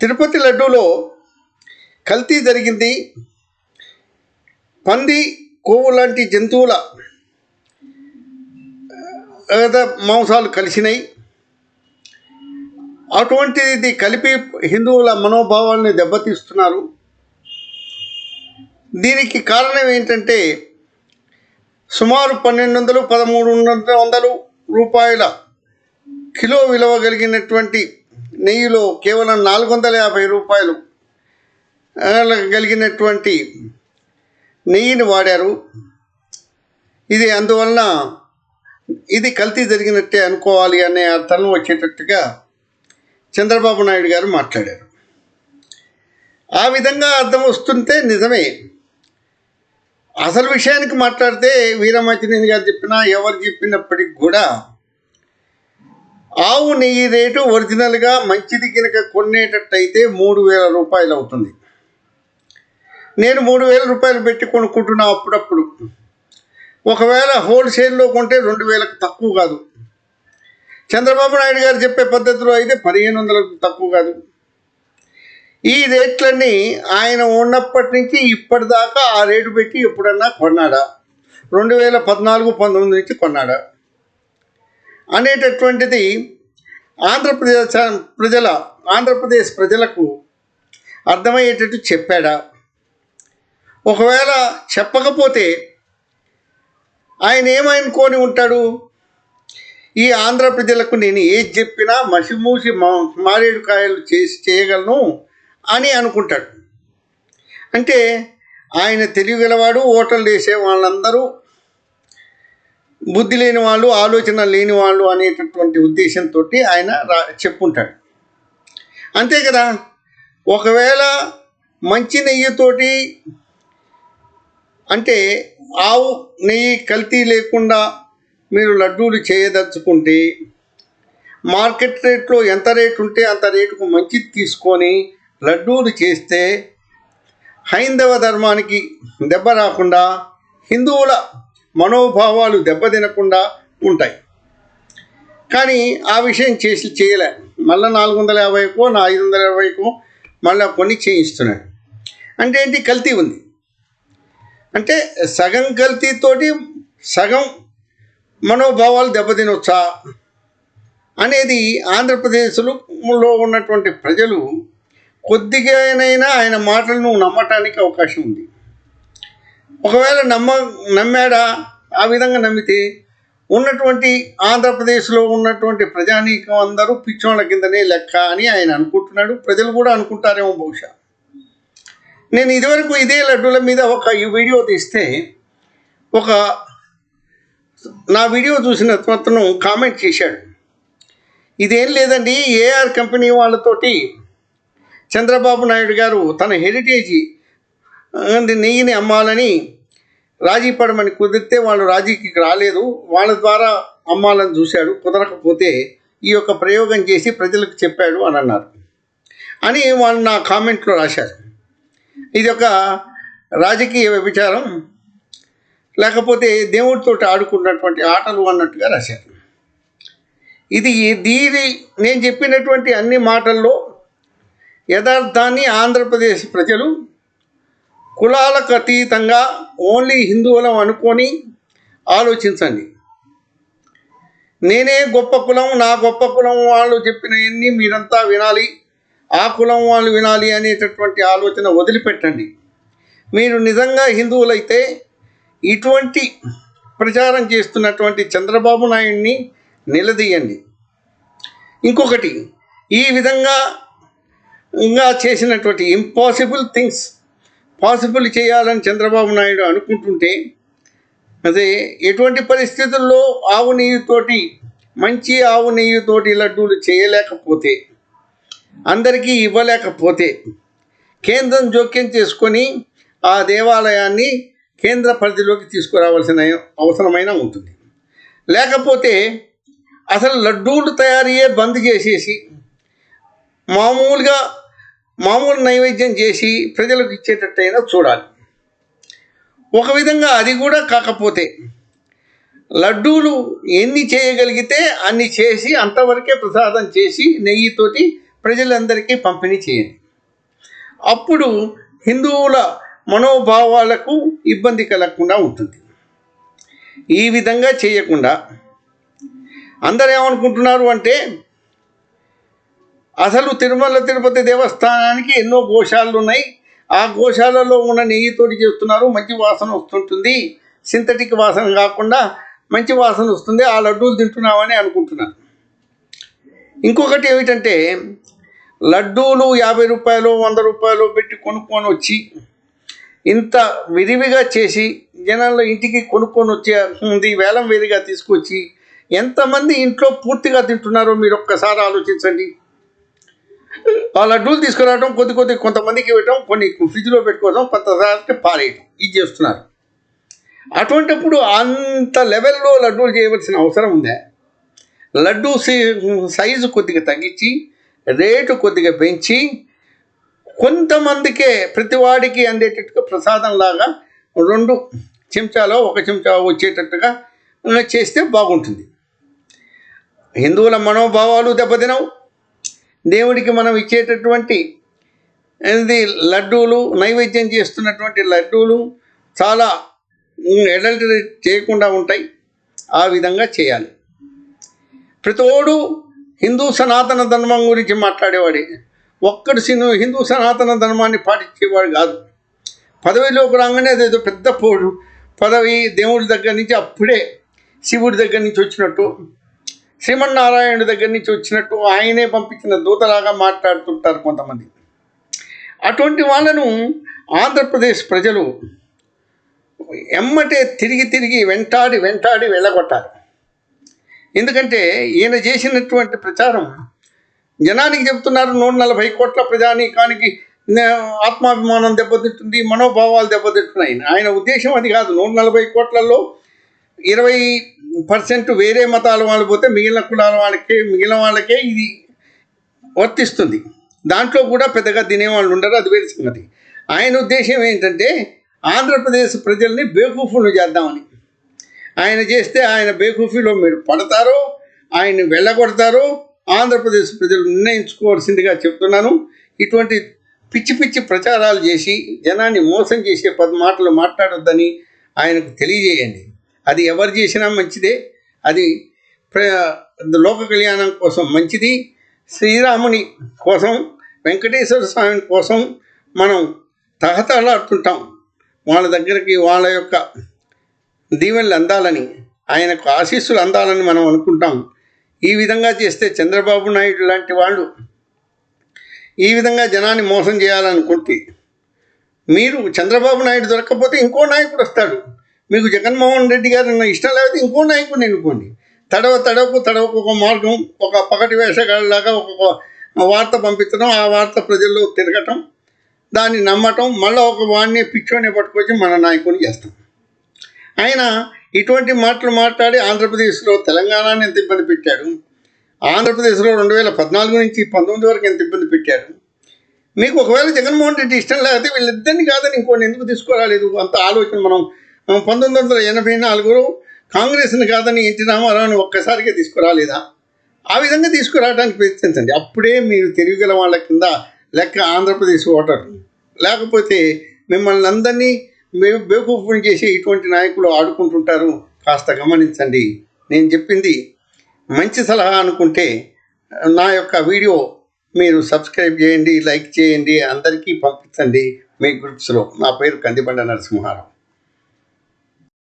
తిరుపతి లడ్డూలో కల్తీ జరిగింది. పంది కొవ్వు లాంటి జంతువుల మాంసాలు కలిసినాయి అటువంటిది కలిపి హిందువుల మనోభావాల్ని దెబ్బతీస్తున్నారు. దీనికి కారణం ఏంటంటే సుమారు పన్నెండు వందలు పదమూడు వందలు రూపాయల కిలో విలువ కలిగినటువంటి నెయ్యిలో కేవలం నాలుగు వందల యాభై రూపాయలు కలిగినటువంటి నెయ్యిని వాడారు. ఇది అందువలన ఇది కల్తీ జరిగినట్టే అనుకోవాలి అనే అర్థం వచ్చేటట్టుగా చంద్రబాబు నాయుడు గారు మాట్లాడారు. ఆ విధంగా అర్థం వస్తుంటే నిజమే. అసలు విషయానికి మాట్లాడితే వీరమాచినేని గారు చెప్పినా ఎవరు చెప్పినప్పటికి కూడా ఆవు నెయ్యి రేటు ఒరిజినల్గా మంచిది కనుక కొనేటట్టయితే మూడు వేల రూపాయలు అవుతుంది. నేను మూడు వేల రూపాయలు పెట్టి కొనుక్కుంటున్నా అప్పుడప్పుడు. ఒకవేళ హోల్సేల్లో కొంటే రెండు వేలకు తక్కువ కాదు. చంద్రబాబు నాయుడు గారు చెప్పే పద్ధతిలో అయితే పదిహేను వందలకు తక్కువ కాదు. ఈ రేట్లన్నీ ఆయన ఉన్నప్పటి నుంచి ఇప్పటిదాకా ఆ రేటు పెట్టి ఎప్పుడన్నా కొన్నాడా? రెండు వేల పద్నాలుగు పంతొమ్మిది నుంచి కొన్నాడా? అనేటటువంటిది ఆంధ్రప్రదేశ్ ప్రజల ఆంధ్రప్రదేశ్ ప్రజలకు అర్థమయ్యేటట్టు చెప్పాడా? ఒకవేళ చెప్పకపోతే ఆయన ఏమనుకొని ఉంటాడు? ఈ ఆంధ్ర ప్రజలకు నేను ఏది చెప్పినా మసిమూసి మా మారేడు కాయలు చేసి చేయగలను అని అనుకుంటాడు. అంటే ఆయన తెలియగలవాడు ఓటర్లు వేసే వాళ్ళందరూ బుద్ధి లేని వాళ్ళు ఆలోచన లేని వాళ్ళు అనేటటువంటి ఉద్దేశంతో ఆయన రా చెప్పుంటాడు. అంతే కదా? ఒకవేళ మంచి నెయ్యితోటి అంటే ఆవు నెయ్యి కల్తీ లేకుండా మీరు లడ్డూలు చేయదలుచుకుంటే మార్కెట్ రేట్లో ఎంత రేటు ఉంటే అంత రేటుకు మంచిది తీసుకొని లడ్డూలు చేస్తే హైందవ ధర్మానికి దెబ్బ రాకుండా హిందువుల మనోభావాలు దెబ్బతినకుండా ఉంటాయి. కానీ ఆ విషయం చేసి చేయలే. మళ్ళీ నాలుగు వందల యాభైకో నా ఐదు వందల యాభైకో మళ్ళీ కొన్ని చేయిస్తున్నాడు. అంటే ఏంటి? కల్తీ ఉంది. అంటే సగం కల్తీతోటి సగం మనోభావాలు దెబ్బతినొచ్చా అనేది ఆంధ్రప్రదేశ్లో ఉన్నటువంటి ప్రజలు కొద్దిగానైనా ఆయన మాటలను నమ్మటానికి అవకాశం ఉంది. ఒకవేళ నమ్మ నమ్మాడా ఆ విధంగా నమ్మితే ఉన్నటువంటి ఆంధ్రప్రదేశ్లో ఉన్నటువంటి ప్రజానీకం అందరూ పిచ్చోళ్ళ కిందనే లెక్క అని ఆయన అనుకుంటున్నాడు. ప్రజలు కూడా అనుకుంటారేమో బహుశా. నేను ఇదివరకు ఇదే లడ్డూల మీద ఒక ఈ వీడియో తీస్తే ఒక నా వీడియో చూసిన అతను కామెంట్ చేశాడు. ఇదేం లేదండి ఏఆర్ కంపెనీ వాళ్ళతోటి చంద్రబాబు నాయుడు గారు తన హెరిటేజీ నెయ్యిని అమ్మాలని రాజీ పడమని కుదిరితే వాళ్ళు రాజీకి రాలేదు. వాళ్ళ ద్వారా అమ్మాలని చూశాడు. కుదరకపోతే ఈ యొక్క ప్రయోగం చేసి ప్రజలకు చెప్పాడు అని అన్నారు. అని వాళ్ళు నా కామెంట్లో రాశారు. ఇది ఒక రాజకీయ వ్యభిచారం లేకపోతే దేవుడితో ఆడుకున్నటువంటి ఆటలు అన్నట్టుగా రాశారు. ఇది దీని నేను చెప్పినటువంటి అన్ని మాటల్లో యథార్థాన్ని ఆంధ్రప్రదేశ్ ప్రజలు కులాలకు అతీతంగా ఓన్లీ హిందువులం అనుకొని ఆలోచించండి. నేనే గొప్ప కులం నా గొప్ప కులం వాళ్ళు చెప్పినవన్నీ మీరంతా వినాలి ఆ కులం వాళ్ళు వినాలి అనేటటువంటి ఆలోచన వదిలిపెట్టండి. మీరు నిజంగా హిందువులైతే ఇటువంటి ప్రచారం చేస్తున్నటువంటి చంద్రబాబు నాయుడిని నిలదీయండి. ఇంకొకటి ఈ విధంగా ఇంకా చేసినటువంటి ఇంపాసిబుల్ థింగ్స్ పాసిబుల్ చేయాలని చంద్రబాబు నాయుడు అనుకుంటుంటే అదే ఎటువంటి పరిస్థితుల్లో ఆవు నెయ్యితోటి మంచి ఆవు నెయ్యితోటి లడ్డూలు చేయలేకపోతే అందరికీ ఇవ్వలేకపోతే కేంద్రం జోక్యం చేసుకొని ఆ దేవాలయాన్ని కేంద్ర పరిధిలోకి తీసుకురావాల్సిన అవసరమైన ఉంటుంది. లేకపోతే అసలు లడ్డూలు తయారీయే బంద్ చేసేసి మామూలుగా మామూలు నైవేద్యం చేసి ప్రజలకు ఇచ్చేటట్టయినా చూడాలి. ఒక విధంగా అది కూడా కాకపోతే లడ్డూలు ఎన్ని చేయగలిగితే అన్ని చేసి అంతవరకే ప్రసాదం చేసి నెయ్యితోటి ప్రజలందరికీ పంపిణీ చేయండి. అప్పుడు హిందువుల మనోభావాలకు ఇబ్బంది కలగకుండా ఉంటుంది. ఈ విధంగా చేయకుండా అందరు ఏమనుకుంటున్నారు అంటే అసలు తిరుమల తిరుపతి దేవస్థానానికి ఎన్నో గోశాలలు ఉన్నాయి ఆ గోశాలలో ఉన్న నెయ్యితోటి చేస్తున్నారు. మంచి వాసన వస్తుంటుంది. సింథటిక్ వాసన కాకుండా మంచి వాసన వస్తుంది. ఆ లడ్డూలు తింటున్నామని అనుకుంటున్నాను. ఇంకొకటి ఏమిటంటే లడ్డూలు యాభై రూపాయలు వంద రూపాయలు పెట్టి కొనుక్కొని వచ్చి ఇంత విరివిగా చేసి జనాల్లో ఇంటికి కొనుక్కొని వచ్చే ఉంది వేలం వేదిగా తీసుకొచ్చి ఎంతమంది ఇంట్లో పూర్తిగా తింటున్నారో మీరు ఒక్కసారి ఆలోచించండి. ఆ లడ్డూలు తీసుకురావడం కొద్ది కొద్ది కొంతమందికి ఇవ్వటం కొన్ని ఫ్రిడ్జ్లో పెట్టుకోవడం కొంతసారికి పారేయటం. ఇది చేస్తున్నారు. అటువంటిప్పుడు అంత లెవెల్లో లడ్డూలు చేయవలసిన అవసరం ఉందా? లడ్డూ సైజు కొద్దిగా తగ్గించి రేటు కొద్దిగా పెంచి కొంతమందికే ప్రతివాడికి అందేటట్టుగా ప్రసాదం లాగా రెండు చెంచాలో ఒక చెంచా వచ్చేటట్టుగా చేస్తే బాగుంటుంది. హిందువుల మనోభావాలు దెబ్బతినవు. దేవుడికి మనం ఇచ్చేటటువంటి ఇది లడ్డూలు నైవేద్యం చేస్తున్నటువంటి లడ్డూలు చాలా ఎడల్టరీ చేయకుండా ఉంటాయి. ఆ విధంగా చేయాలి. ప్రతోడు హిందూ సనాతన ధర్మం గురించి మాట్లాడేవాడే. ఒక్కడు సిను హిందూ సనాతన ధర్మాన్ని పాటించేవాడు కాదు. పదవిలోకి రాగానే అదేదో పెద్ద పోడు పదవి దేవుడి దగ్గర నుంచి అప్పుడే శివుడి దగ్గర నుంచి వచ్చినట్టు శ్రీమన్నారాయణుడి దగ్గర నుంచి వచ్చినట్టు ఆయనే పంపించిన దూతలాగా మాట్లాడుతుంటారు కొంతమంది. అటువంటి వాళ్ళను ఆంధ్రప్రదేశ్ ప్రజలు ఎమ్మటే తిరిగి తిరిగి వెంటాడి వెంటాడి వెళ్ళగొట్టాలి. ఎందుకంటే ఈయన చేసినటువంటి ప్రచారం జనానికి చెప్తున్నారు నూట నలభై కోట్ల ప్రజానీకానికి ఆత్మాభిమానం దెబ్బతింటుంది మనోభావాలు దెబ్బతింటున్నాయి. ఆయన ఉద్దేశం అది కాదు. నూట నలభై కోట్లలో ఇరవై పర్సెంట్ వేరే మతాల వాళ్ళు పోతే మిగిలిన కులాల వాళ్ళకే మిగిలిన వాళ్ళకే ఇది వర్తిస్తుంది. దాంట్లో కూడా పెద్దగా తినేవాళ్ళు ఉండరు అది వేరే సంగతి. ఆయన ఉద్దేశం ఏంటంటే ఆంధ్రప్రదేశ్ ప్రజల్ని బేకూఫులు చేద్దామని. ఆయన చేస్తే ఆయన బేకూఫీలో మీరు పడతారో ఆయన్ని వెళ్ళగొడతారో ఆంధ్రప్రదేశ్ ప్రజలు నిర్ణయించుకోవాల్సిందిగా చెప్తున్నాను. ఇటువంటి పిచ్చి పిచ్చి ప్రచారాలు చేసి జనాన్ని మోసం చేసే పది మాటలు మాట్లాడొద్దని ఆయనకు తెలియజేయండి. అది ఎవరు చేసినా మంచిదే. అది లోక కళ్యాణం కోసం మంచిది. శ్రీరాముని కోసం వెంకటేశ్వర స్వామి కోసం మనం తహతలాడుతుంటాం వాళ్ళ దగ్గరికి వాళ్ళ యొక్క దీవెనలు అందాలని ఆయనకు ఆశీస్సులు అందాలని మనం అనుకుంటాం. ఈ విధంగా చేస్తే చంద్రబాబు నాయుడు లాంటి వాళ్ళు ఈ విధంగా జనాన్ని మోసం చేయాలనుకుంటే మీరు చంద్రబాబు నాయుడు దొరకకపోతే ఇంకో నాయకుడు వస్తాడు. మీకు జగన్మోహన్ రెడ్డి గారు ఇష్టం లేకపోతే ఇంకో నాయకుడిని ఎన్నుకోండి. తడవ తడవకు తడవకు ఒక మార్గం ఒక పగటి వేషగాళ్ళలాగా ఒక వార్త పంపించడం ఆ వార్త ప్రజల్లో తిరగటం దాన్ని నమ్మటం మళ్ళీ ఒక వాడిని పిచ్చోనే పట్టుకొచ్చి మన నాయకుని చేస్తాం. ఆయన ఇటువంటి మాటలు మాట్లాడి ఆంధ్రప్రదేశ్లో తెలంగాణని ఎంత ఇబ్బంది పెట్టాడు? ఆంధ్రప్రదేశ్లో రెండు వేల పద్నాలుగు నుంచి పంతొమ్మిది వరకు ఎంత ఇబ్బంది పెట్టాడు? మీకు ఒకవేళ జగన్మోహన్ రెడ్డి ఇష్టం లేకపోతే వీళ్ళిద్దరిని కాదని ఇంకోటి ఎందుకు తీసుకురాలేదు? అంత ఆలోచన మనం పంతొమ్మిది వందల ఎనభై నాలుగులో కాంగ్రెస్ని కాదని ఎన్టీ రామారావుని ఒక్కసారిగా తీసుకురాలేదా? ఆ విధంగా తీసుకురావడానికి ప్రయత్నించండి. అప్పుడే మీరు తిరిగిగల వాళ్ళ కింద లెక్క ఆంధ్రప్రదేశ్ ఓటర్. లేకపోతే మిమ్మల్ని అందరినీ బే- చేసి ఇటువంటి నాయకులు ఆడుకుంటుంటారు. కాస్త గమనించండి. నేను చెప్పింది మంచి సలహా అనుకుంటే నా యొక్క వీడియో మీరు సబ్స్క్రైబ్ చేయండి లైక్ చేయండి అందరికీ పంపించండి. మీ గ్రూప్స్లో నా పేరు కందిబండ నరసింహారావు.